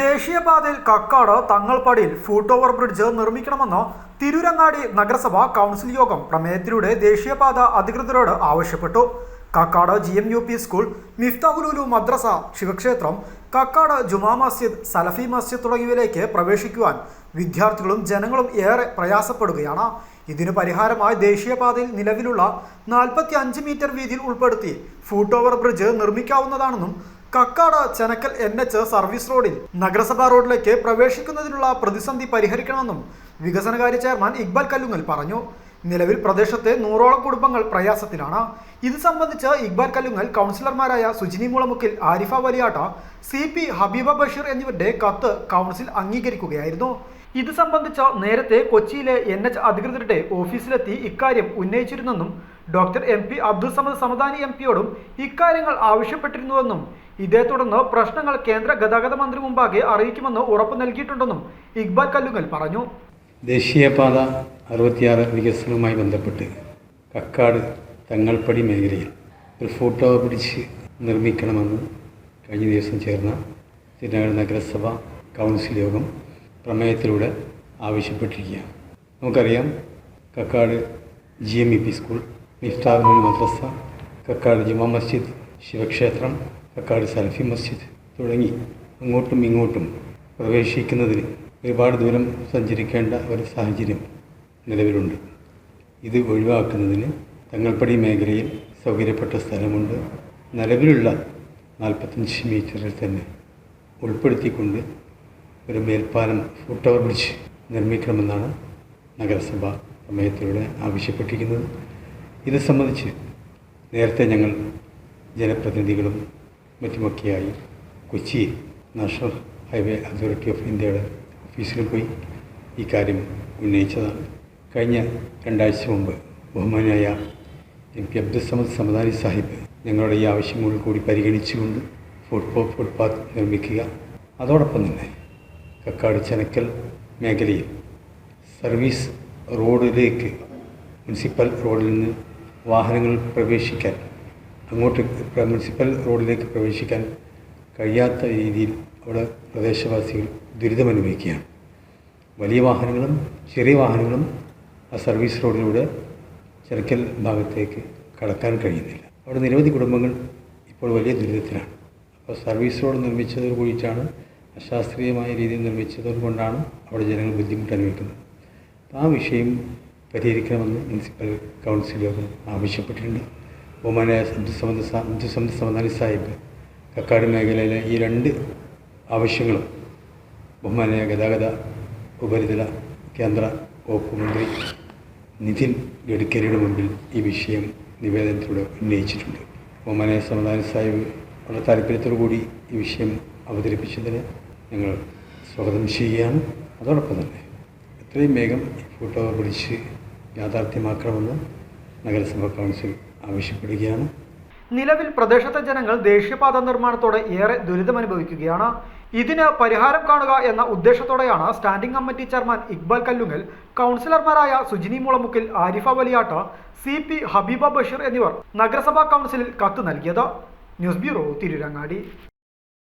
ദേശീയപാതയിൽ കക്കാട് തങ്ങൾപ്പടിയിൽ foot over bridge നിർമ്മിക്കണമെന്ന് തിരൂരങ്ങാടി നഗരസഭ കൗൺസിൽ യോഗം പ്രമേയത്തിലൂടെ ദേശീയപാത അധികൃതരോട് ആവശ്യപ്പെട്ടു. Kakkad G M U P school മിഫ്താഹുലുലു മദ്രസ ശിവക്ഷേത്രം കക്കാട് ജുമാ മസ്ജിദ് സലഫി മസ്ജിദ് തുടങ്ങിയവയിലേക്ക് പ്രവേശിക്കുവാൻ വിദ്യാർത്ഥികളും ജനങ്ങളും ഏറെ പ്രയാസപ്പെടുകയാണ്. ഇതിന് പരിഹാരമായി ദേശീയപാതയിൽ നിലവിലുള്ള നാൽപ്പത്തി അഞ്ച് മീറ്റർ വീതിയിൽ ഉൾപ്പെടുത്തി foot over bridge നിർമ്മിക്കാവുന്നതാണെന്നും Kakkad Chenakkal N H service റോഡിൽ നഗരസഭാ റോഡിലേക്ക് പ്രവേശിക്കുന്നതിനുള്ള പ്രതിസന്ധി പരിഹരിക്കണമെന്നും വികസനകാര്യ ചെയർമാൻ ഇക്ബാൽ കല്ലുങ്ങൽ പറഞ്ഞു. നിലവിൽ പ്രദേശത്തെ നൂറോളം കുടുംബങ്ങൾ പ്രയാസത്തിലാണ്. ഇത് സംബന്ധിച്ച് ഇക്ബാൽ കല്ലുങ്ങൽ കൗൺസിലർമാരായ സുജിനി മുളമുക്കിൽ ആരിഫ വലിയാട്ട സി പി ഹബീബ ബഷീർ എന്നിവരുടെ കത്ത് കൗൺസിൽ അംഗീകരിക്കുകയായിരുന്നു. ഇത് സംബന്ധിച്ച് നേരത്തെ കൊച്ചിയിലെ എൻ എച്ച് അധികൃതരുടെ ഓഫീസിലെത്തി ഇക്കാര്യം ഉന്നയിച്ചിരുന്നെന്നും doctor M P Abdul Samad Samadani M പിയോടും ഇക്കാര്യങ്ങൾ ആവശ്യപ്പെട്ടിരുന്നുവെന്നും ഇതേ തുടർന്ന് പ്രശ്നങ്ങൾ കേന്ദ്ര ഗതാഗത മന്ത്രി മുമ്പാകെ അറിയിക്കുമെന്ന് ഉറപ്പു നൽകിയിട്ടുണ്ടെന്നും ഇക്ബാൽ കല്ലുങ്ങൽ പറഞ്ഞു. ദേശീയപാത അറുപത്തിയാറ് വികസനവുമായി ബന്ധപ്പെട്ട് കക്കാട് തങ്ങൾപ്പടി മേഖലയിൽ ഒരു ഫോട്ടോ പിടിച്ച് നിർമ്മിക്കണമെന്ന് കഴിഞ്ഞ ദിവസം ചേർന്ന ശ്രീനഗർ നഗരസഭ കൗൺസിൽ യോഗം പ്രമേയത്തിലൂടെ ആവശ്യപ്പെട്ടിരിക്കുകയാണ്. നമുക്കറിയാം Kakkad G M E P school മിഫ്താബുൽ മദ്രസ കക്കാട് ജുമാ മസ്ജിദ് ശിവക്ഷേത്രം കക്കാട് സൽഫി മസ്ജിദ് തുടങ്ങി. അങ്ങോട്ടും ഇങ്ങോട്ടും പ്രവേശിക്കുന്നതിന് ഒരുപാട് ദൂരം സഞ്ചരിക്കേണ്ട ഒരു സാഹചര്യം നിലവിലുണ്ട്. ഇത് ഒഴിവാക്കുന്നതിന് തങ്ങൾപ്പടി മേഖലയിൽ സൗകര്യപ്പെട്ട സ്ഥലമുണ്ട്. നിലവിലുള്ള നാൽപ്പത്തഞ്ച് മീറ്ററിൽ തന്നെ ഉൾപ്പെടുത്തിക്കൊണ്ട് ഒരു മേൽപ്പാലം ഫുട് ഓവർ ബ്രിഡ്ജ് നിർമ്മിക്കണമെന്നാണ് നഗരസഭ പ്രമേയത്തിലൂടെ ആവശ്യപ്പെട്ടിരിക്കുന്നത്. ഇത് സംബന്ധിച്ച് നേരത്തെ ഞങ്ങൾ ജനപ്രതിനിധികളും മറ്റുമൊക്കെയായി കൊച്ചിയിൽ നാഷണൽ ഹൈവേ അതോറിറ്റി ഓഫ് ഇന്ത്യയുടെ ഓഫീസിൽ പോയി ഈ കാര്യം ഉന്നയിച്ചതാണ്. കഴിഞ്ഞ രണ്ടാഴ്ച മുമ്പ് ബഹുമാനായ എം പി അബ്ദുൽ സമദ് സമദാനി സാഹിബ് ഞങ്ങളുടെ ഈ ആവശ്യങ്ങൾ കൂടി പരിഗണിച്ചുകൊണ്ട് ഫുട്ബോൾ ഫുട്പാത്ത് നിർമ്മിക്കുക. അതോടൊപ്പം തന്നെ കക്കാട് ചെനക്കൽ മേഖലയിൽ സർവീസ് റോഡിലേക്ക് മുനിസിപ്പൽ റോഡിൽ നിന്ന് വാഹനങ്ങൾ പ്രവേശിക്കാൻ അങ്ങോട്ട് മുനിസിപ്പൽ റോഡിലേക്ക് പ്രവേശിക്കാൻ കഴിയാത്ത രീതിയിൽ അവിടെ പ്രദേശവാസികൾ ദുരിതമനുഭവിക്കുകയാണ്. വലിയ വാഹനങ്ങളും ചെറിയ വാഹനങ്ങളും ആ സർവീസ് റോഡിലൂടെ ചെറുക്കൽ ഭാഗത്തേക്ക് കടക്കാൻ കഴിയുന്നില്ല. അവിടെ നിരവധി കുടുംബങ്ങൾ ഇപ്പോൾ വലിയ ദുരിതത്തിലാണ്. അപ്പോൾ സർവീസ് റോഡ് നിർമ്മിച്ചതോട് കൂടിയിട്ടാണ് അശാസ്ത്രീയമായ രീതിയിൽ നിർമ്മിച്ചത് കൊണ്ടാണ് അവിടെ ജനങ്ങൾ ബുദ്ധിമുട്ട് അനുഭവിക്കുന്നത്. അപ്പോൾ ആ വിഷയം പരിഹരിക്കണമെന്ന് മുനിസിപ്പൽ കൗൺസിൽ ആവശ്യപ്പെട്ടിട്ടുണ്ട്. ബഹുമാനായ അബ്ദുസമദ് സമദാനി സാഹിബ് കക്കാട് മേഖലയിലെ ഈ രണ്ട് ആവശ്യങ്ങളും ബഹുമാനായ ഗതാഗത ഉപരിതല കേന്ദ്ര വകുപ്പ് മന്ത്രി നിതിൻ ഗഡ്കരിയുടെ മുമ്പിൽ ഈ വിഷയം നിവേദനത്തിലൂടെ ഉന്നയിച്ചിട്ടുണ്ട്. ബഹുമാനായ സമദാനി സാഹിബ് വളരെ താല്പര്യത്തോടു കൂടി ഈ വിഷയം അവതരിപ്പിച്ചതിന് ഞങ്ങൾ സ്വാഗതം ചെയ്യുകയാണ്. അതോടൊപ്പം തന്നെ എത്രയും വേഗം ഈ ഫോട്ടോ പിടിച്ച് യാഥാർത്ഥ്യമാക്കണമെന്ന് നഗരസഭാ കൗൺസിൽ ആവശ്യപ്പെടുകയാണ്. നിലവിൽ പ്രദേശത്തെ ജനങ്ങൾ ദേശീയപാത നിർമ്മാണത്തോടെ ഏറെ ദുരിതമനുഭവിക്കുകയാണ്. ഇതിന് പരിഹാരം കാണുക എന്ന ഉദ്ദേശത്തോടെയാണ് standing committee chairman Iqbal Kallungal കൗൺസിലർമാരായ സുജിനി മുളമുക്കിൽ ആരിഫ വലിയാട്ട സി പി ഹബീബ ബഷീർ എന്നിവർ നഗരസഭാ കൗൺസിലിൽ കത്ത് നൽകിയത്. News bureau Tirurangadi.